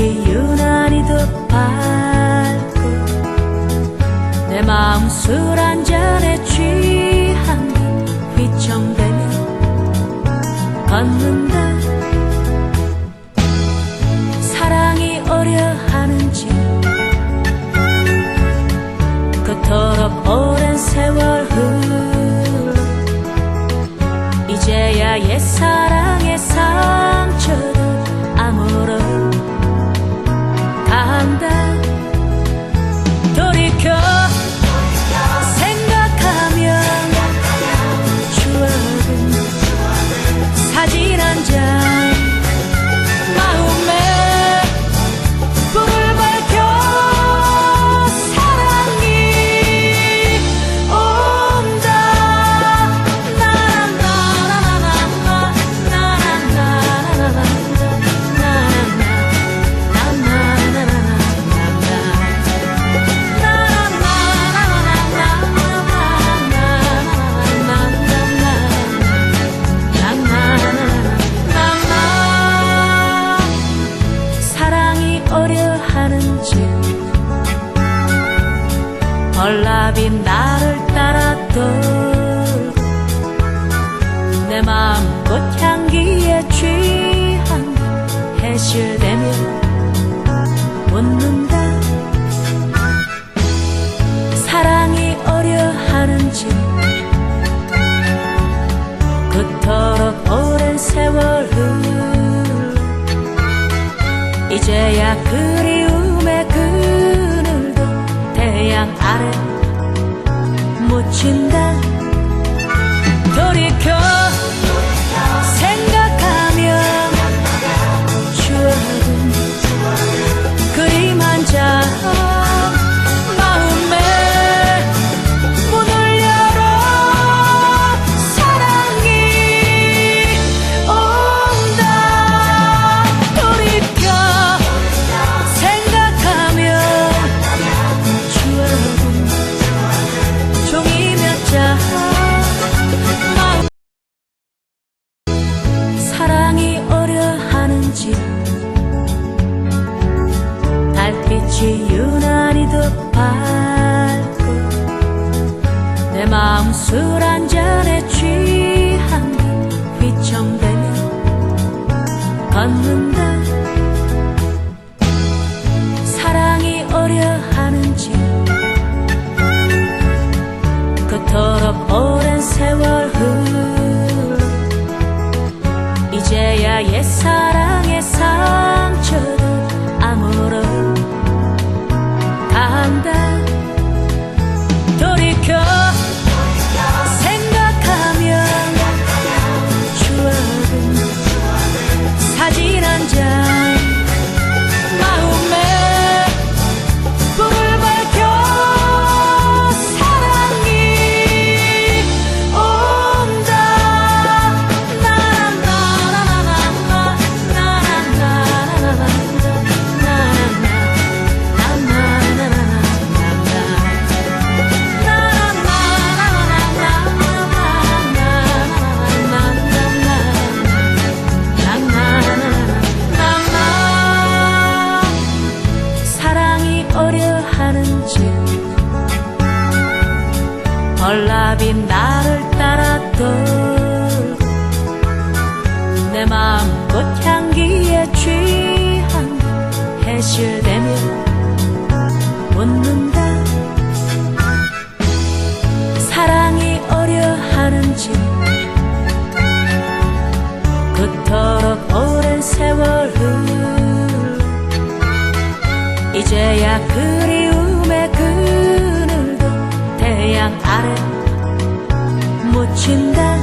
달빛이 유난히 더 밝고 내 마음 술 한 잔에 취한 듯 휘청대며 걷는다. 사랑이 어려 하는지 그토록 오랜 세월 흘러 이제야 옛사랑 벌나비 나를 따라 돌고 내 마음 꽃향기에 취한 듯 해실대며 웃는다. 사랑이 어려 하는지 그토록 오랜 세월 흘러 이제야 그늘도 yang arep Mocinda 빛이 유난히 더 밝고 내 마음 술 한 잔에 취한 듯 휘청대며 걷는다. 사랑이 어려 하는지 그토록 오랜 세월 흘러 이제야 옛사 지 벌나비 나를 따라 돌고 내 마음 꽃향기에 취한 듯 해실대며 웃는다. 사랑이 어려 하는지 그토록 오랜 세월 이제야 그리움 태양 아래 묻힌다